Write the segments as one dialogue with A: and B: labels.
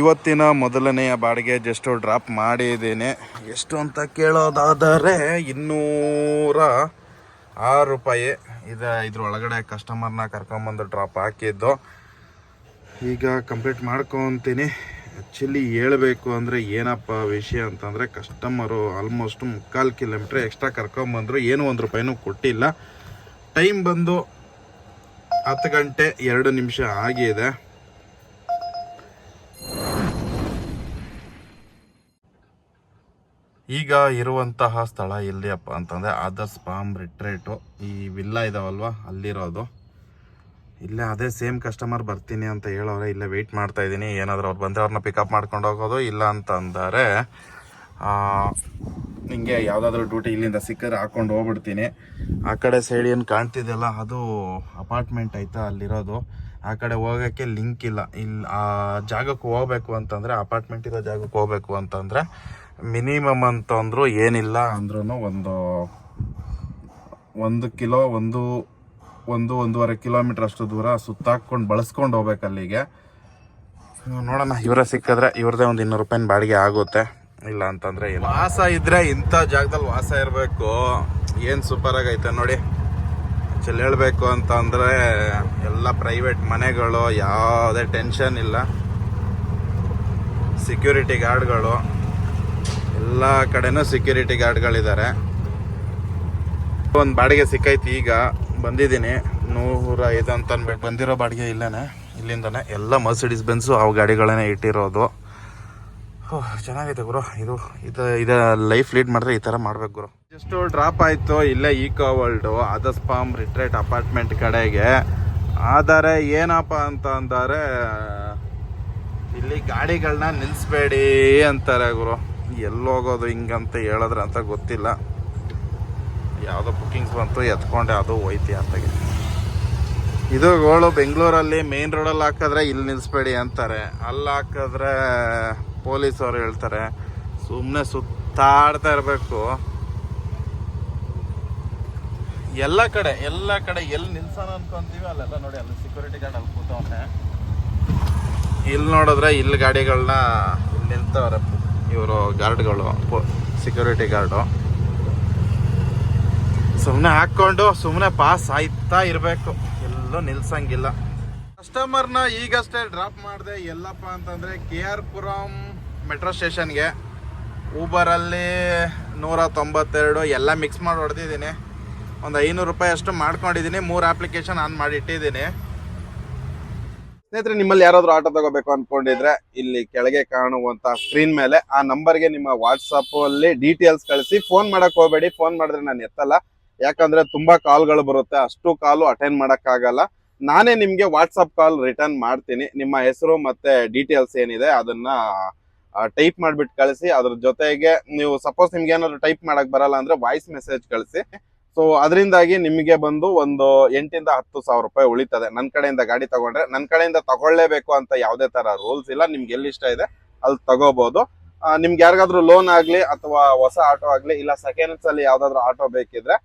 A: ಇವತ್ತಿನ ಮೊದಲನೆಯ ಬಾಡಿಗೆ ಜಸ್ಟ್ ಡ್ರಾಪ್ ಮಾಡಿದ್ದೇನೆ ಎಷ್ಟು ಅಂತ ಕೇಳೋದಾದರೆ ಇನ್ನೂರ ಆರು ರೂಪಾಯಿ ಇದು. ಇದ್ರ ಒಳಗಡೆ ಕಸ್ಟಮರ್ನ ಕರ್ಕೊಂಬಂದು ಡ್ರಾಪ್ ಹಾಕಿದ್ದು. ಈಗ ಕಂಪ್ಲೀಟ್ ಮಾಡ್ಕೊತೀನಿ. ಆ್ಯಕ್ಚುಲಿ ಹೇಳಬೇಕು ಅಂದರೆ ಏನಪ್ಪ ವಿಷಯ ಅಂತಂದರೆ ಕಸ್ಟಮರು ಆಲ್ಮೋಸ್ಟ್ ಮುಕ್ಕಾಲು ಕಿಲೋಮೀಟ್ರ್ ಎಕ್ಸ್ಟ್ರಾ ಕರ್ಕೊಂಬಂದರು ಏನೂ ಒಂದು ರೂಪಾಯಿನೂ ಕೊಟ್ಟಿಲ್ಲ. ಟೈಮ್ ಬಂದು ಹತ್ತು ಗಂಟೆ ಎರಡು ನಿಮಿಷ ಆಗಿದೆ. ಈಗ ಇರುವಂತಹ ಸ್ಥಳ ಎಲ್ಲಿಯಪ್ಪ ಅಂತಂದರೆ ಆದರ್ಸ್ ಪಾಮ್ ರಿಟ್ರೇಟು. ಈ ವಿಲ್ಲ ಇದಾವಲ್ವ? ಅಲ್ಲಿರೋದು. ಇಲ್ಲೇ ಅದೇ ಸೇಮ್ ಕಸ್ಟಮರ್ ಬರ್ತೀನಿ ಅಂತ ಹೇಳೋರೆ, ಇಲ್ಲೇ ವೆಯ್ಟ್ ಮಾಡ್ತಾ ಇದ್ದೀನಿ. ಏನಾದರೂ ಅವ್ರು ಬಂದರೆ ಅವ್ರನ್ನ ಪಿಕಪ್ ಮಾಡ್ಕೊಂಡು ಹೋಗೋದು, ಇಲ್ಲ ಅಂತಂದರೆ ಹಿಂಗೆ ಯಾವುದಾದ್ರೂ ಡ್ಯೂಟಿ ಇಲ್ಲಿಂದ ಸಿಕ್ಕರೆ ಹಾಕೊಂಡು ಹೋಗ್ಬಿಡ್ತೀನಿ. ಆ ಕಡೆ ಸೈಡ್ ಏನು ಕಾಣ್ತಿದೆಯಲ್ಲ, ಅದು ಅಪಾರ್ಟ್ಮೆಂಟ್ ಆಯಿತಾ ಅಲ್ಲಿರೋದು. ಆ ಕಡೆ ಹೋಗೋಕ್ಕೆ ಲಿಂಕ್ ಇಲ್ಲ. ಇಲ್ಲಿ ಆ ಜಾಗಕ್ಕೆ ಹೋಗ್ಬೇಕು ಅಂತಂದರೆ ಅಪಾರ್ಟ್ಮೆಂಟ್ ಇರೋ ಜಾಗಕ್ಕೆ ಹೋಗ್ಬೇಕು ಅಂತಂದರೆ ಮಿನಿಮಮ್ ಅಂತಂದರೂ ಏನಿಲ್ಲ. ಅಂದ್ರೂ ಒಂದು ಒಂದು ಕಿಲೋ ಒಂದು ಒಂದು ಒಂದೂವರೆ ಕಿಲೋಮೀಟರ್ ಅಷ್ಟು ದೂರ ಸುತ್ತಾಕೊಂಡು ಬಳಸ್ಕೊಂಡು ಹೋಗ್ಬೇಕು ಅಲ್ಲಿಗೆ. ನೋಡೋಣ. ಇವರೇ ಸಿಕ್ಕಿದ್ರೆ ಇವ್ರದೇ ಒಂದು ಇನ್ನೂರು ರೂಪಾಯಿ ಬಾಡಿಗೆ ಆಗುತ್ತೆ. ಇಲ್ಲ ಅಂತಂದ್ರೆ ವಾಸ ಇದ್ರೆ ಇಂಥ ಜಾಗದಲ್ಲಿ ವಾಸ ಇರಬೇಕು. ಏನು ಸೂಪರ್ ಆಗೈತೆ ನೋಡಿ. ಚಲ್ ಹೇಳಬೇಕು ಅಂತ ಅಂದರೆ ಎಲ್ಲ ಪ್ರೈವೇಟ್ ಮನೆಗಳು ಯಾವುದೇ ಟೆನ್ಷನ್ ಇಲ್ಲ. ಸೆಕ್ಯೂರಿಟಿ ಗಾರ್ಡ್ಗಳು ಎಲ್ಲ ಕಡೆನೂ ಸೆಕ್ಯೂರಿಟಿ ಗಾರ್ಡ್ಗಳಿದ್ದಾರೆ ಒಂದು ಬಾಡಿಗೆ ಸಿಕ್ಕೈತಿ ಈಗ. ಬಂದಿದ್ದೀನಿ. ನೂರ ಐದು ಅಂತ ಅನ್ಬೇಕು ಬಂದಿರೋ ಬಾಡಿಗೆ ಇಲ್ಲೇ ಇಲ್ಲಿಂದನೇ ಎಲ್ಲ ಮರ್ಸಿಡೀಸ್ ಬೆನ್ಸು ಅವು ಗಾಡಿಗಳನ್ನೇ ಇಟ್ಟಿರೋದು. ಹೋ, ಚೆನ್ನಾಗೈತೆ ಗುರು. ಇದು ಇದು ಇದು ಲೈಫ್ ಲೀಡ್ ಮಾಡಿದ್ರೆ ಈ ಥರ ಮಾಡ್ಬೇಕು ಗುರು. ಜಸ್ಟು ಡ್ರಾಪ್ ಆಯಿತು. ಇಲ್ಲೇ eco world others palm retreat apartment ಕಡೆಗೆ. ಆದರೆ ಏನಪ್ಪ ಅಂತ ಅಂದರೆ ಇಲ್ಲಿ ಗಾಡಿಗಳನ್ನ ನಿಲ್ಲಿಸ್ಬೇಡಿ ಅಂತಾರೆ ಗುರು. ಎಲ್ಲಿ ಹೋಗೋದು ಹಿಂಗಂತ ಹೇಳಿದ್ರೆ ಅಂತ ಗೊತ್ತಿಲ್ಲ. ಯಾವುದೋ ಬುಕ್ಕಿಂಗ್ಸ್ ಬಂತು, ಎತ್ಕೊಂಡೆ, ಅದು ಹೋಯ್ತಿ ಅಂತಾಗೆ ಇದುಗಳು ಬೆಂಗಳೂರಲ್ಲಿ ಮೇನ್ ರೋಡಲ್ಲಿ ಹಾಕಿದ್ರೆ ಇಲ್ಲಿ ನಿಲ್ಲಿಸ್ಬೇಡಿ ಅಂತಾರೆ. ಅಲ್ಲಿ ಹಾಕಿದ್ರೆ ಪೊಲೀಸವ್ರು ಹೇಳ್ತಾರೆ ಸುಮ್ಮನೆ ಸುತ್ತಾಡ್ತಾ ಇರಬೇಕು. ಎಲ್ಲ ಕಡೆ ಎಲ್ಲ ಕಡೆ ಎಲ್ಲಿ ನಿಲ್ಸೋಣ ಅನ್ಕೊಂತೀವಿ ಅಲ್ಲೆಲ್ಲ ನೋಡಿ, ಅಲ್ಲಿ ಸೆಕ್ಯೂರಿಟಿ ಗಾರ್ಡ್ ಅಲ್ಲಿ ಕೂತವನೆ. ಇಲ್ಲಿ ನೋಡಿದ್ರೆ ಇಲ್ಲಿ ಗಾಡಿಗಳನ್ನ ಇಲ್ಲಿ ನಿಲ್ತವ್ರೆ. ಇವರು ಗಾರ್ಡ್ಗಳು ಸೆಕ್ಯೂರಿಟಿ ಗಾರ್ಡು. ಸುಮ್ಮನೆ ಹಾಕ್ಕೊಂಡು ಸುಮ್ಮನೆ ಪಾಸ್ ಆಯ್ತಾ ಇರಬೇಕು. ಎಲ್ಲೂ ನಿಲ್ಸಂಗಿಲ್ಲ. ಕಸ್ಟಮರ್ನ ಈಗಷ್ಟೇ ಡ್ರಾಪ್ ಮಾಡಿದೆ, ಎಲ್ಲಪ್ಪ ಅಂತಂದರೆ ಕೆ ಆರ್ ಪುರಂ ಮೆಟ್ರೋ ಸ್ಟೇಷನ್ಗೆ ಊಬರಲ್ಲಿ ನೂರ ತೊಂಬತ್ತೆರಡು ಎಲ್ಲ ಮಿಕ್ಸ್ ಮಾಡಿ ಹೊಡೆದಿದ್ದೀನಿ. ಒಂದು ಐನೂರು ರೂಪಾಯಿ ಅಷ್ಟು ಮಾಡ್ಕೊಂಡಿದ್ದೀನಿ, ಮೂರು ಅಪ್ಲಿಕೇಶನ್ ಆನ್ ಮಾಡಿ ಇಟ್ಟಿದ್ದೀನಿ. ಸ್ನೇಹಿತರೆ, ನಿಮ್ಮಲ್ಲಿ ಯಾರಾದರೂ ಆಟೋ ತಗೋಬೇಕು ಅನ್ಕೊಂಡಿದ್ರೆ ಇಲ್ಲಿ ಕೆಳಗೆ ಕಾಣುವಂತ ಸ್ಕ್ರೀನ್ ಮೇಲೆ ಆ ನಂಬರ್ಗೆ ನಿಮ್ಮ ವಾಟ್ಸಪ್ ಅಲ್ಲಿ ಡೀಟೇಲ್ಸ್ ಕಳಿಸಿ. ಫೋನ್ ಮಾಡಕ್ ಹೋಗಬೇಡಿ. ಫೋನ್ ಮಾಡಿದ್ರೆ ನಾನು ಎತ್ತಲ್ಲ. ಯಾಕಂದ್ರೆ ತುಂಬಾ ಕಾಲ್ಗಳು ಬರುತ್ತೆ. ಅಷ್ಟು ಕಾಲು ಅಟೆಂಡ್ ಮಾಡೋಕ್ಕಾಗಲ್ಲ. ನಾನೇ ನಿಮ್ಗೆ ವಾಟ್ಸಪ್ ಕಾಲ್ ರಿಟರ್ನ್ ಮಾಡ್ತೀನಿ. ನಿಮ್ಮ ಹೆಸರು ಮತ್ತೆ ಡೀಟೇಲ್ಸ್ ಏನಿದೆ ಅದನ್ನ ಟೈಪ್ ಮಾಡ್ಬಿಟ್ಟು ಕಳಿಸಿ. ಅದ್ರ ಜೊತೆಗೆ ನೀವು ಸಪೋಸ್ ನಿಮ್ಗೆ ಏನಾದ್ರು ಟೈಪ್ ಮಾಡಕ್ ಬರಲ್ಲ ಅಂದ್ರೆ ವಾಯ್ಸ್ ಮೆಸೇಜ್ ಕಳಿಸಿ. ಸೊ ಅದರಿಂದಾಗಿ ನಿಮಗೆ ಬಂದು ಒಂದು ಎಂಟಿಂದ ಹತ್ತು ಸಾವಿರ ರೂಪಾಯಿ ಉಳಿತದೆ. ನನ್ನ ಕಡೆಯಿಂದ ಗಾಡಿ ತಗೊಂಡ್ರೆ ನನ್ನ ಕಡೆಯಿಂದ ತಗೊಳ್ಳೇಬೇಕು ಅಂತ ಯಾವುದೇ ತರ ರೂಲ್ಸ್ ಇಲ್ಲ. ನಿಮ್ಗೆ ಎಲ್ಲಿ ಇಷ್ಟ ಇದೆ ಅಲ್ಲಿ ತಗೋಬಹುದು ನಿಮ್ಗೆ ಯಾರಿಗಾದ್ರೂ ಲೋನ್ ಆಗಲಿ ಅಥವಾ ಹೊಸ ಆಟೋ ಆಗಲಿ ಇಲ್ಲ ಸೆಕೆಂಡ್ಸ್ ಅಲ್ಲಿ ಯಾವ್ದಾದ್ರು ಆಟೋ ಬೇಕಿದ್ರೆ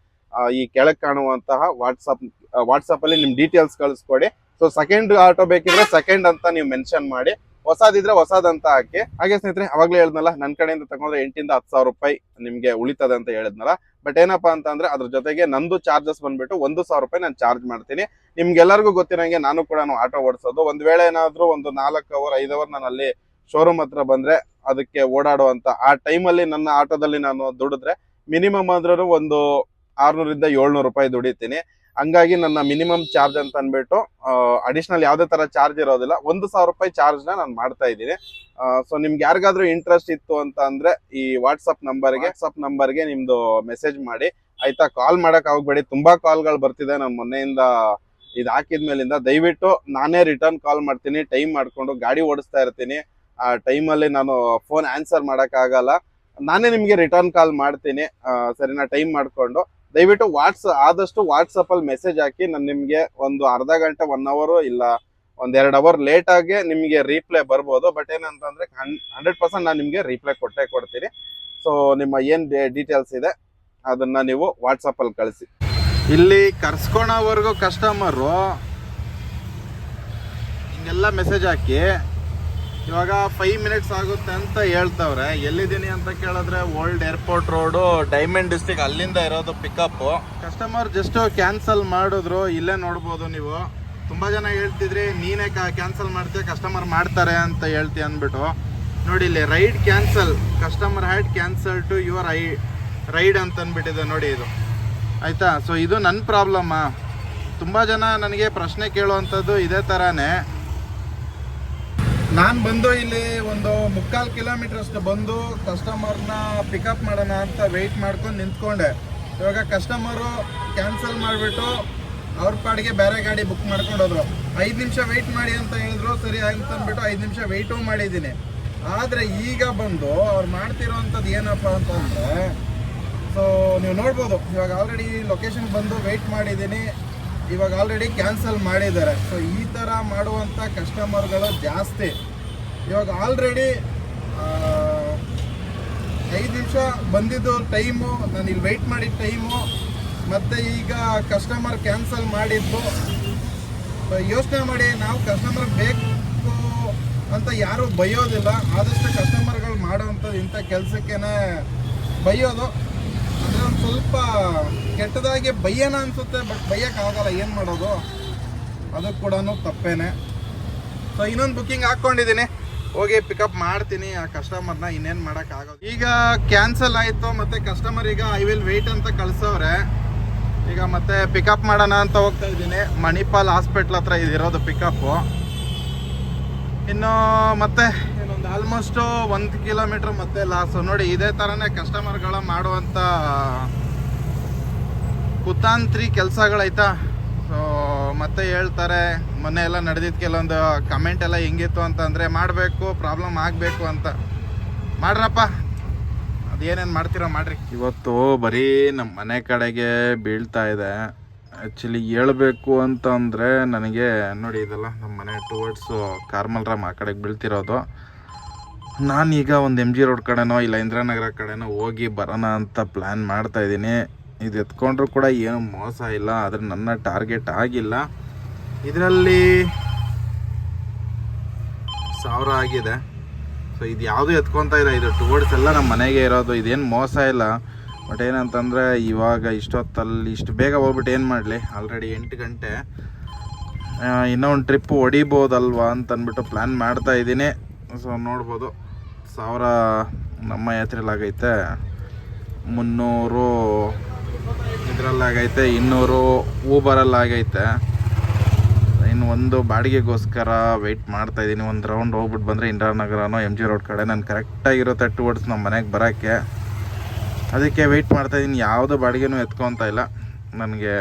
A: ಈ ಕೆಳಗೆ ಕಾಣುವಂತಹ ವಾಟ್ಸಪ್ ವಾಟ್ಸಪ್ ಅಲ್ಲಿ ನಿಮ್ ಡೀಟೇಲ್ಸ್ ಕಳಿಸ್ಕೊಡಿ. ಸೊ ಸೆಕೆಂಡ್ ಆಟೋ ಬೇಕಿದ್ರೆ ಸೆಕೆಂಡ್ ಅಂತ ನೀವು ಮೆನ್ಷನ್ ಮಾಡಿ. ಹೊಸದಿದ್ರೆ ಹೊಸದಂತ ಹಾಕಿ. ಹಾಗೆ ಸ್ನೇಹಿತರೆ, ಅವಾಗ್ಲೇ ಹೇಳಿದ್ನಲ್ಲ ನನ್ನ ಕಡೆಯಿಂದ ತಗೊಂಡ್ರೆ ಎಂಟಿಂದ ಹತ್ತು ಸಾವಿರ ರೂಪಾಯಿ ನಿಮ್ಗೆ ಉಳಿತದೆ ಅಂತ ಹೇಳಿದ್ನಲ್ಲ. ಬಟ್ ಏನಪ್ಪಾ ಅಂತ ಅಂದ್ರೆ, ಅದ್ರ ಜೊತೆಗೆ ನಂದು ಚಾರ್ಜಸ್ ಬಂದ್ಬಿಟ್ಟು ಒಂದು ಸಾವಿರ ರೂಪಾಯಿ ನಾನು ಚಾರ್ಜ್ ಮಾಡ್ತೀನಿ. ನಿಮ್ಗೆಲ್ಲರಿಗೂ ಗೊತ್ತಿರೋಂಗೆ ನಾನು ಕೂಡ ಆಟೋ ಓಡಿಸೋದು. ಒಂದ್ ವೇಳೆ ಏನಾದ್ರೂ ಒಂದು ನಾಲ್ಕು ಅವರ್ ಐದು ಅವರ್ ನಾನು ಅಲ್ಲಿ ಶೋರೂಮ್ ಹತ್ರ ಬಂದ್ರೆ ಅದಕ್ಕೆ ಓಡಾಡುವಂತ, ಆ ಟೈಮಲ್ಲಿ ನನ್ನ ಆಟೋದಲ್ಲಿ ನಾನು ದುಡಿದ್ರೆ ಮಿನಿಮಮ್ ಆದ್ರೂ ಒಂದು ಆರ್ನೂರಿಂದ ಏಳ್ನೂರು ರೂಪಾಯಿ ದುಡಿತೀನಿ. ಹಂಗಾಗಿ ನನ್ನ ಮಿನಿಮಮ್ ಚಾರ್ಜ್ ಅಂತ ಅನ್ಬಿಟ್ಟು ಅಡಿಷನಲ್ ಯಾವುದೇ ತರ ಚಾರ್ಜ್ ಇರೋದಿಲ್ಲ. ಒಂದು ಸಾವಿರ ರೂಪಾಯಿ ಚಾರ್ಜ್ ನಾನು ಮಾಡ್ತಾ ಇದ್ದೀನಿ. ಸೊ ನಿಮ್ಗೆ ಯಾರಿಗಾದ್ರೂ ಇಂಟ್ರೆಸ್ಟ್ ಇತ್ತು ಅಂತ ಅಂದ್ರೆ ಈ ವಾಟ್ಸಪ್ ನಂಬರ್ಗೆ ವಾಟ್ಸಪ್ ನಂಬರ್ಗೆ ನಿಮ್ದು ಮೆಸೇಜ್ ಮಾಡಿ. ಆಯ್ತಾ ಕಾಲ್ ಮಾಡಕ್ ಹೋಗ್ಬೇಡಿ ತುಂಬಾ ಕಾಲ್ಗಳು ಬರ್ತಿದೆ. ನಾನು ಮೊನ್ನೆಯಿಂದ ಇದು ಹಾಕಿದ್ಮೇಲಿಂದ ದಯವಿಟ್ಟು ನಾನೇ ರಿಟರ್ನ್ ಕಾಲ್ ಮಾಡ್ತೀನಿ. ಟೈಮ್ ಮಾಡ್ಕೊಂಡು ಗಾಡಿ ಓಡಿಸ್ತಾ ಇರ್ತೀನಿ. ಆ ಟೈಮಲ್ಲಿ ನಾನು ಫೋನ್ ಆನ್ಸರ್ ಮಾಡೋಕ್ಕಾಗಲ್ಲ ನಾನೇ ನಿಮಗೆ ರಿಟರ್ನ್ ಕಾಲ್ ಮಾಡ್ತೀನಿ. ಸರಿನಾ ಟೈಮ್ ಮಾಡ್ಕೊಂಡು. ದಯವಿಟ್ಟು ವಾಟ್ಸ್ ಆದಷ್ಟು ವಾಟ್ಸಪ್ ಅಲ್ಲಿ ಮೆಸೇಜ್ ಹಾಕಿ, ನಾನು ನಿಮಗೆ ಒಂದು ಅರ್ಧ ಗಂಟೆ ಒನ್ ಅವರ್ ಇಲ್ಲ, ಒಂದ್ ಎರಡು ಅವರ್ ಲೇಟ್ ನಿಮ್ಗೆ ರೀಪ್ಲೈ ಬರ್ಬೋದು. ಬಟ್ ಏನಂತಂದ್ರೆ ಹಂಡ್ರೆಡ್ ಪರ್ಸೆಂಟ್ ನಾನು ನಿಮಗೆ ರೀಪ್ಲೈ ಕೊಟ್ಟೆ ಕೊಡ್ತೀನಿ. ಸೊ ನಿಮ್ಮ ಏನ್ ಡೀಟೇಲ್ಸ್ ಇದೆ, ಅದನ್ನ ನೀವು ವಾಟ್ಸಪ್ ಅಲ್ಲಿ ಕಳಿಸಿ. ಇಲ್ಲಿ ಇವಾಗ ಫೈವ್ ಮಿನಿಟ್ಸ್ ಆಗುತ್ತೆ ಅಂತ ಹೇಳ್ತವ್ರೆ. ಎಲ್ಲಿದ್ದೀನಿ ಅಂತ ಕೇಳಿದ್ರೆ old airport road diamond district ಅಲ್ಲಿಂದ ಇರೋದು ಪಿಕಪ್ ಕಸ್ಟಮರ್ ಜಸ್ಟ್ ಕ್ಯಾನ್ಸಲ್ ಮಾಡಿದ್ರು, ಇಲ್ಲೇ ನೋಡ್ಬೋದು ನೀವು. ತುಂಬ ಜನ ಹೇಳ್ತಿದ್ರಿ, ನೀನೇ ಕ್ಯಾನ್ಸಲ್ ಮಾಡ್ತೀಯ ಕಸ್ಟಮರ್ ಮಾಡ್ತಾರೆ ಅಂತ ಹೇಳ್ತಿ ಅಂದ್ಬಿಟ್ಟು. ನೋಡಿ ಇಲ್ಲಿ ride cancel customer had cancel to your I ride ಅಂತ ಅಂದ್ಬಿಟ್ಟಿದೆ ನೋಡಿ ಇದು. ಆಯಿತಾ? ಸೊ ಇದು ನನ್ನ ಪ್ರಾಬ್ಲಮ್ಮ ತುಂಬ ಜನ ನನಗೆ ಪ್ರಶ್ನೆ ಕೇಳುವಂಥದ್ದು ಇದೇ ಥರನೇ ನಾನು ಬಂದು ಇಲ್ಲಿ ಒಂದು ಮುಕ್ಕಾಲು ಕಿಲೋಮೀಟರ್ ಅಷ್ಟು ಬಂದು ಕಸ್ಟಮರ್ನ ಪಿಕಪ್ ಮಾಡೋಣ ಅಂತ ವೆಯ್ಟ್ ಮಾಡ್ಕೊಂಡು ನಿಂತ್ಕೊಂಡೆ. ಇವಾಗ ಕಸ್ಟಮರು ಕ್ಯಾನ್ಸಲ್ ಮಾಡಿಬಿಟ್ಟು ಅವ್ರ ಪಾಡಿಗೆ ಬೇರೆ ಗಾಡಿ ಬುಕ್ ಮಾಡ್ಕೊಂಡು ಹೋದ್ರು. ಐದು ನಿಮಿಷ ವೆಯ್ಟ್ ಮಾಡಿ ಅಂತ ಹೇಳಿದ್ರು, ಸರಿ ಅಂತ ಅಂದ್ಬಿಟ್ಟು ಐದು ನಿಮಿಷ ವೆಯ್ಟು ಮಾಡಿದ್ದೀನಿ. ಆದರೆ ಈಗ ಬಂದು ಅವ್ರು ಮಾಡ್ತಿರೋವಂಥದ್ದು ಏನಪ್ಪ ಅಂತಂದರೆ ಸೊ ನೀವು ನೋಡ್ಬೋದು, ಇವಾಗ ಆಲ್ರೆಡಿ ಲೊಕೇಶನ್ ಬಂದು ವೆಯ್ಟ್ ಮಾಡಿದ್ದೀನಿ. ಇವಾಗ ಆಲ್ರೆಡಿ ಕ್ಯಾನ್ಸಲ್ ಮಾಡಿದ್ದಾರೆ. ಸೊ ಈ ಥರ ಮಾಡುವಂಥ ಕಸ್ಟಮರ್ಗಳು ಜಾಸ್ತಿ. ಇವಾಗ ಆಲ್ರೆಡಿ ಐದು ನಿಮಿಷ ಬಂದಿದ್ದು ಟೈಮು ನಾನು ಇಲ್ಲಿ ವೆಯ್ಟ್ ಮಾಡಿದ ಟೈಮು ಮತ್ತು ಈಗ ಕಸ್ಟಮರ್ ಕ್ಯಾನ್ಸಲ್ ಮಾಡಿದ್ದು. ಯೋಚನೆ ಮಾಡಿ, ನಾವು ಕಸ್ಟಮರ್ ಬೇಕು ಅಂತ ಯಾರೂ ಬೈಯೋದಿಲ್ಲ. ಆದಷ್ಟು ಕಸ್ಟಮರ್ಗಳು ಮಾಡೋವಂಥದ್ದು ಇಂಥ ಕೆಲಸಕ್ಕೇನೆ ಬೈಯೋದು. ಅಂದರೆ ಒಂದು ಸ್ವಲ್ಪ ಕೆಟ್ಟದಾಗಿ ಬೈಯೋಣ ಅನ್ಸುತ್ತೆ ಬಟ್ ಬೈಯೋಕ್ಕಾಗಲ್ಲ ಏನು ಮಾಡೋದು? ಅದು ಕೂಡ ತಪ್ಪೇನೆ. ಸೊ ಇನ್ನೊಂದು ಬುಕ್ಕಿಂಗ್ ಹಾಕ್ಕೊಂಡಿದ್ದೀನಿ ಹೋಗಿ ಪಿಕಪ್ ಮಾಡ್ತೀನಿ, ಆ ಕಸ್ಟಮರ್ನ ಇನ್ನೇನು ಮಾಡೋಕ್ಕಾಗೋದು ಈಗ ಕ್ಯಾನ್ಸಲ್ ಆಯಿತು, ಮತ್ತು ಕಸ್ಟಮರ್ ಈಗ ಐ ವಿಲ್ ವೆಯ್ಟ್ ಅಂತ ಕಳ್ಸವ್ರೆ. ಈಗ ಮತ್ತೆ ಪಿಕಪ್ ಮಾಡೋಣ ಅಂತ ಹೋಗ್ತಾ ಇದ್ದೀನಿ. ಮಣಿಪಾಲ್ ಹಾಸ್ಪಿಟ್ಲ್ ಹತ್ರ ಇದಿರೋದು ಪಿಕಪ್ಪು ಇನ್ನು ಮತ್ತೆ ಇನ್ನೊಂದು ಆಲ್ಮೋಸ್ಟು ಒಂದು ಕಿಲೋಮೀಟ್ರ್ ಮತ್ತೆ ಲಾಸು ನೋಡಿ, ಇದೇ ಥರನೇ ಕಸ್ಟಮರ್ಗಳ ಮಾಡುವಂಥ ಕುತಾಂತ್ರಿ ಕೆಲಸಗಳಾಯ್ತಾ ಸೊ ಮತ್ತೆ ಹೇಳ್ತಾರೆ, ಮೊನ್ನೆ ಎಲ್ಲ ನಡೆದಿದ್ದು ಕೆಲವೊಂದು ಕಮೆಂಟ್ ಎಲ್ಲ ಹೆಂಗಿತ್ತು ಅಂತಂದರೆ, ಮಾಡಬೇಕು ಪ್ರಾಬ್ಲಮ್ ಆಗಬೇಕು ಅಂತ. ಮಾಡ್ರಪ್ಪ. ಅದೇನೇನು ಮಾಡ್ತೀರೋ ಮಾಡ್ರಿ. ಇವತ್ತು ಬರೀ ನಮ್ಮ ಮನೆ ಕಡೆಗೆ ಬೀಳ್ತಾ ಇದೆ. ಆ್ಯಕ್ಚುಲಿ ಹೇಳ್ಬೇಕು ಅಂತಂದರೆ ನನಗೆ, ನೋಡಿ ಇದೆಲ್ಲ ನಮ್ಮ ಮನೆ ಟುವರ್ಡ್ಸು ಕಾರ್ಮಲ್ರಾಮ್ ಆ ಕಡೆಗೆ ಬೀಳ್ತಿರೋದು. ನಾನೀಗ ಒಂದು ಎಂ ಜಿ ರೋಡ್ ಕಡೆನೋ, ಇಲ್ಲ ಇಂದಿರಾನಗರ ಕಡೆನೋ ಹೋಗಿ ಬರೋಣ ಅಂತ ಪ್ಲ್ಯಾನ್ ಮಾಡ್ತಾ ಇದ್ದೀನಿ. ಇದು ಎತ್ಕೊಂಡ್ರೂ ಕೂಡ ಏನು ಮೋಸ ಇಲ್ಲ, ಆದರೆ ನನ್ನ ಟಾರ್ಗೆಟ್ ಆಗಿಲ್ಲ. ಇದರಲ್ಲಿ ಸಾವಿರ ಆಗಿದೆ. ಸೊ ಇದು ಯಾವುದು ಎತ್ಕೊತಾ ಇಲ್ಲ, ಇದು ಟುವರ್ಡ್ಸ್ ಎಲ್ಲ ನಮ್ಮ ಮನೆಗೆ ಇರೋದು, ಇದೇನು ಮೋಸ ಇಲ್ಲ. ಬಟ್ ಏನಂತಂದರೆ, ಇವಾಗ ಇಷ್ಟೊತ್ತಲ್ಲಿ ಇಷ್ಟು ಬೇಗ ಹೋಗ್ಬಿಟ್ಟು ಏನು ಮಾಡಲಿ? ಆಲ್ರೆಡಿ ಎಂಟು ಗಂಟೆ. ಇನ್ನೂ ಒಂದು ಟ್ರಿಪ್ ಹೊಡಿಬೋದಲ್ವಾ ಅಂತ ಅಂದ್ಬಿಟ್ಟು ಪ್ಲ್ಯಾನ್ ಮಾಡ್ತಾ ಇದ್ದೀನಿ. ಸೊ ನೋಡ್ಬೋದು. ಸಾವಿರ ನಮ್ಮ ಯಾತ್ರೆಲಾಗೈತೆ ಮುನ್ನೂರು ಇದರಲ್ಲಾಗೈತೆ, ಇನ್ನೂರು ಊಬರಲ್ಲಾಗೈತೆ. ಇನ್ನು ಒಂದು ಬಾಡಿಗೆಗೋಸ್ಕರ ವೆಯ್ಟ್ ಮಾಡ್ತಾ ಇದ್ದೀನಿ. ಒಂದು ರೌಂಡ್ ಹೋಗ್ಬಿಟ್ಟು ಬಂದರೆ ಇಂದಿರಾನಗರನೋ ಎಂ ಜಿ ರೋಡ್ ಕಡೆ ನಾನು ಕರೆಕ್ಟಾಗಿರುತ್ತೆ ಟುವರ್ಡ್ಸ್ ನಮ್ಮ ಮನೆಗೆ ಬರೋಕ್ಕೆ. ಅದಕ್ಕೆ ವೆಯ್ಟ್ ಮಾಡ್ತಾ ಇದ್ದೀನಿ. ಯಾವುದೋ ಬಾಡಿಗೆನೂ ಎತ್ಕೊತಾ ಇಲ್ಲ. ನನಗೆ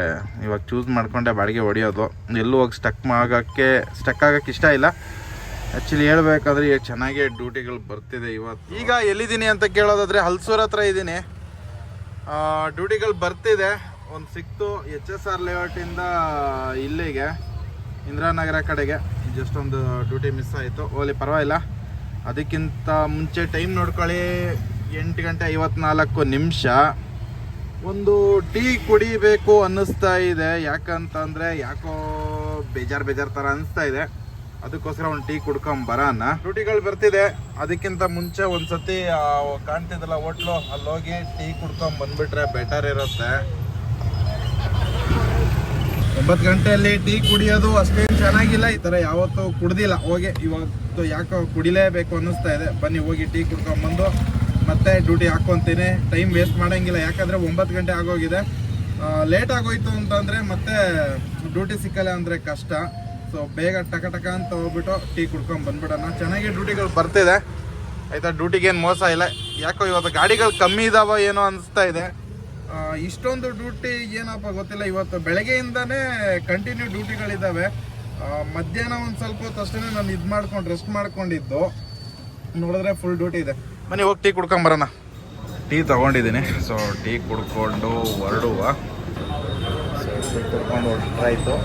A: ಇವಾಗ ಚೂಸ್ ಮಾಡಿಕೊಂಡೆ ಬಾಡಿಗೆ ಹೊಡಿಯೋದು. ಎಲ್ಲೂ ಹೋಗಿ ಸ್ಟಕ್ ಆಗೋಕ್ಕೆ ಸ್ಟಕ್ ಆಗೋಕ್ಕೆ ಇಷ್ಟ ಇಲ್ಲ. ಆ್ಯಕ್ಚುಲಿ ಹೇಳ್ಬೇಕಾದ್ರೆ ಈಗ ಚೆನ್ನಾಗೇ ಡ್ಯೂಟಿಗಳು ಬರ್ತಿದೆ ಇವತ್ತು. ಈಗ ಎಲ್ಲಿದ್ದೀನಿ ಅಂತ ಕೇಳೋದಾದರೆ ಹಲ್ಸೂರ್ ಹತ್ರ ಇದ್ದೀನಿ ಡ್ಯೂಟಿಗಳು ಬರ್ತಿದೆ. ಒಂದು ಸಿಕ್ತು. ಎಚ್ ಎಸ್ ಆರ್ ಲೇಔಟಿಂದ ಇಲ್ಲಿಗೆ, ಇಂದಿರಾನಗರ ಕಡೆಗೆ. ಜಸ್ಟ್ ಒಂದು ಡ್ಯೂಟಿ ಮಿಸ್ ಆಯಿತು. ಓಲಿ ಪರವಾಗಿಲ್ಲ. ಅದಕ್ಕಿಂತ ಮುಂಚೆ ಟೈಮ್ ನೋಡ್ಕೊಳ್ಳಿ. ಎಂಟು ಗಂಟೆ ಐವತ್ನಾಲ್ಕು ನಿಮಿಷ. ಒಂದು ಟೀ ಕುಡಿಬೇಕು ಅನ್ನಿಸ್ತಾ ಇದೆ. ಯಾಕಂತಂದರೆ ಯಾಕೋ ಬೇಜಾರು ಬೇಜಾರು ಥರ ಅನ್ನಿಸ್ತಾ ಇದೆ. ಅದಕ್ಕೋಸ್ಕರ ಒಂದು ಟೀ ಕುಡ್ಕೊಂಡ್ ಬರೋಣ ಡ್ಯೂಟಿಗಳು ಬರ್ತಿದೆ. ಅದಕ್ಕಿಂತ ಮುಂಚೆ ಒಂದ್ಸತಿ ಕಾಣ್ತಿದ್ದಲ್ಲ ಹೋಟ್ಲು ಅಲ್ಲಿ ಹೋಗಿ ಟೀ ಕುಡ್ಕೊಂಡ್ ಬಂದ್ಬಿಟ್ರೆ ಬೆಟರ್ ಇರುತ್ತೆ. ಒಂಬತ್ತು ಗಂಟೆಯಲ್ಲಿ ಟೀ ಕುಡಿಯೋದು ಅಷ್ಟೇನು ಚೆನ್ನಾಗಿಲ್ಲ. ಈ ಥರ ಯಾವತ್ತೂ ಕುಡ್ದಿಲ್ಲ. ಹೋಗಿ, ಇವತ್ತು ಯಾಕೋ ಕುಡಿಲೇಬೇಕು ಅನ್ನಿಸ್ತಾ ಇದೆ. ಬನ್ನಿ, ಹೋಗಿ ಟೀ ಕುಡ್ಕೊಂಬಂದು ಮತ್ತೆ ಡ್ಯೂಟಿ ಹಾಕ್ಕೊತೀನಿ ಟೈಮ್ ವೇಸ್ಟ್ ಮಾಡೋಂಗಿಲ್ಲ. ಯಾಕಂದರೆ ಒಂಬತ್ತು ಗಂಟೆ ಆಗೋಗಿದೆ. ಲೇಟ್ ಆಗೋಯ್ತು ಅಂತಂದರೆ ಮತ್ತೆ ಡ್ಯೂಟಿ ಸಿಕ್ಕಲ್ಲ ಅಂದರೆ ಕಷ್ಟ. ಸೊ ಬೇಗ ಟಕ ಟಕ ಅಂತ ಹೋಗ್ಬಿಟ್ಟು ಟೀ ಕುಡ್ಕೊಂಡು ಬಂದ್ಬಿಡೋಣ. ಚೆನ್ನಾಗಿ ಡ್ಯೂಟಿಗಳು ಬರ್ತಿದೆ. ಆಯ್ತಾ, ಡ್ಯೂಟಿಗೆ ಏನು ಮೋಸ ಇಲ್ಲ. ಯಾಕೋ ಇವತ್ತು ಗಾಡಿಗಳು ಕಮ್ಮಿ ಇದಾವ ಏನೋ ಅನಿಸ್ತಾ ಇದೆ. ಇಷ್ಟೊಂದು ಡ್ಯೂಟಿ ಏನಪ್ಪ ಗೊತ್ತಿಲ್ಲ. ಇವತ್ತು ಬೆಳಗ್ಗೆಯಿಂದನೇ ಕಂಟಿನ್ಯೂ ಡ್ಯೂಟಿಗಳಿದ್ದಾವೆ ಮಧ್ಯಾಹ್ನ ಒಂದು ಸ್ವಲ್ಪ ಹೊತ್ತು ಅಷ್ಟೇ ನಾನು ಇದು ಮಾಡ್ಕೊಂಡು ರೆಸ್ಟ್ ಮಾಡ್ಕೊಂಡಿದ್ದು. ನೋಡಿದ್ರೆ ಫುಲ್ ಡ್ಯೂಟಿ ಇದೆ. ಮನೆ ಹೋಗಿ ಟೀ ಕುಡ್ಕೊಂಬರೋಣ ಟೀ ತೊಗೊಂಡಿದ್ದೀನಿ. ಸೊ ಟೀ ಕುಡ್ಕೊಂಡು ಹೊರಡುವ. ಕುಡ್ಕೊಂಡು ಹೊರಟಾಯ್ತು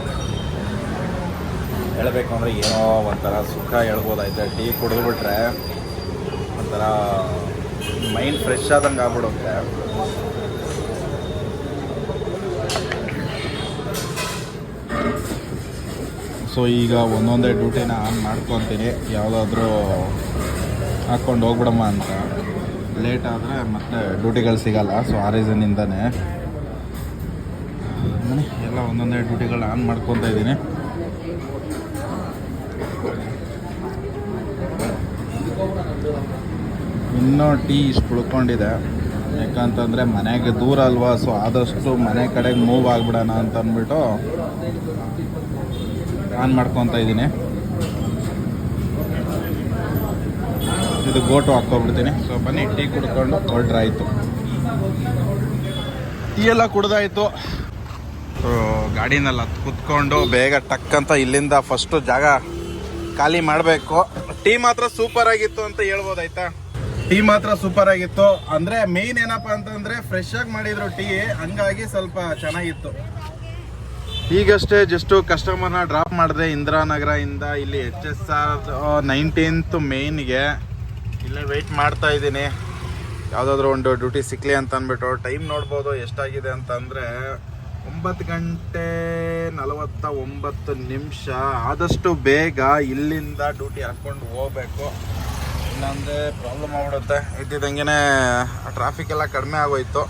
A: ಹೇಳಬೇಕು ಅಂದರೆ ಏನೋ ಒಂಥರ ಸುಖ ಹೇಳ್ಬೋದಾಯ್ತು. ಟೀ ಕುಡಿದ್ಬಿಟ್ರೆ ಒಂಥರ ಮೈಂಡ್ ಫ್ರೆಶ್ ಆದಂಗೆ ಆಗ್ಬಿಡುತ್ತೆ. ಸೊ ಈಗ ಒಂದೊಂದೇ ಡ್ಯೂಟಿನ ಆನ್ ಮಾಡ್ಕೊತೀನಿ. ಯಾವುದಾದ್ರೂ ಹಾಕ್ಕೊಂಡು ಹೋಗ್ಬಿಡಮ್ಮ ಅಂತ. ಲೇಟ್ ಆದರೆ ಮತ್ತೆ ಡ್ಯೂಟಿಗಳು ಸಿಗಲ್ಲ ಸೊ ಆ ರೀಸನ್ನಿಂದನೇ ಎಲ್ಲ ಒಂದೊಂದೇ ಡ್ಯೂಟಿಗಳು ಆನ್ ಮಾಡ್ಕೊತಾ ಇದ್ದೀನಿ. ಇನ್ನೂ ಟೀ ಇಷ್ಟು ಉಳ್ಕೊಂಡಿದೆ. ಯಾಕಂತಂದರೆ ಮನೆಗೆ ದೂರ ಅಲ್ವಾ ಸೊ ಆದಷ್ಟು ಮನೆ ಕಡೆಗೆ ಮೂವ್ ಆಗಿಬಿಡೋಣ ಅಂತ ಅಂದ್ಬಿಟ್ಟು ಆನ್ ಮಾಡ್ಕೊತ ಇದ್ದೀನಿ. ಇದು ಗೋಟು ಹಾಕ್ಕೊಬಿಡ್ತೀನಿ. ಸೊ ಬನ್ನಿ, ಟೀ ಕುಡ್ಕೊಂಡು ಹೊರಟ್ರಾಯಿತು ಟೀ ಎಲ್ಲ ಕುಡ್ದಾಯ್ತು. ಸೊ ಗಾಡಿನಲ್ಲಿ ಹತ್ತು ಕುತ್ಕೊಂಡು ಬೇಗ ಟಕ್ ಅಂತ ಇಲ್ಲಿಂದ ಫಸ್ಟು ಜಾಗ ಖಾಲಿ ಮಾಡಬೇಕು. ಟೀ ಮಾತ್ರ ಸೂಪರ್ ಆಗಿತ್ತು ಅಂತ ಹೇಳ್ಬೋದಾಯ್ತಾ? ಟೀ ಮಾತ್ರ ಸೂಪರ್ ಆಗಿತ್ತು. ಅಂದ್ರೆ ಮೇನ್ ಏನಪ್ಪ ಅಂತಂದ್ರೆ ಫ್ರೆಶ್ ಆಗಿ ಮಾಡಿದ್ರು ಟೀ, ಹಂಗಾಗಿ ಸ್ವಲ್ಪ ಚೆನ್ನಾಗಿತ್ತು. ಈಗಷ್ಟೇ ಜಸ್ಟ್ ಕಸ್ಟಮರ್ನ ಡ್ರಾಪ್ ಮಾಡಿದೆ ಇಂದಿರಾನಗರ ಇಂದ ಇಲ್ಲಿ ಎಚ್ ಎಸ್ ಆರ್ ನೈನ್ಟೀನ್ತ್ ಮೇನ್ಗೆ ಇಲ್ಲೇ ವೆಯ್ಟ್ ಮಾಡ್ತಾ ಇದ್ದೀನಿ. ಯಾವುದಾದ್ರೂ ಒಂದು ಡ್ಯೂಟಿ ಸಿಕ್ಲಿ ಅಂತ ಅಂದ್ಬಿಟ್ಟು ಟೈಮ್ ನೋಡ್ಬೋದು ಎಷ್ಟಾಗಿದೆ ಅಂತಂದರೆ ಒಂಬತ್ತು ಗಂಟೆ ನಲವತ್ತ ಒಂಬತ್ತು ನಿಮಿಷ. ಆದಷ್ಟು ಬೇಗ ಇಲ್ಲಿಂದ ಡ್ಯೂಟಿ ಹಾಕ್ಕೊಂಡು ಹೋಗ್ಬೇಕು. ಇಲ್ಲಾಂದರೆ ಪ್ರಾಬ್ಲಮ್ ಆಗ್ಬಿಡುತ್ತೆ. ಇದ್ದಿದ್ದಂಗೆ ಟ್ರಾಫಿಕ್ ಎಲ್ಲ ಕಡಿಮೆ ಆಗೋಯ್ತು.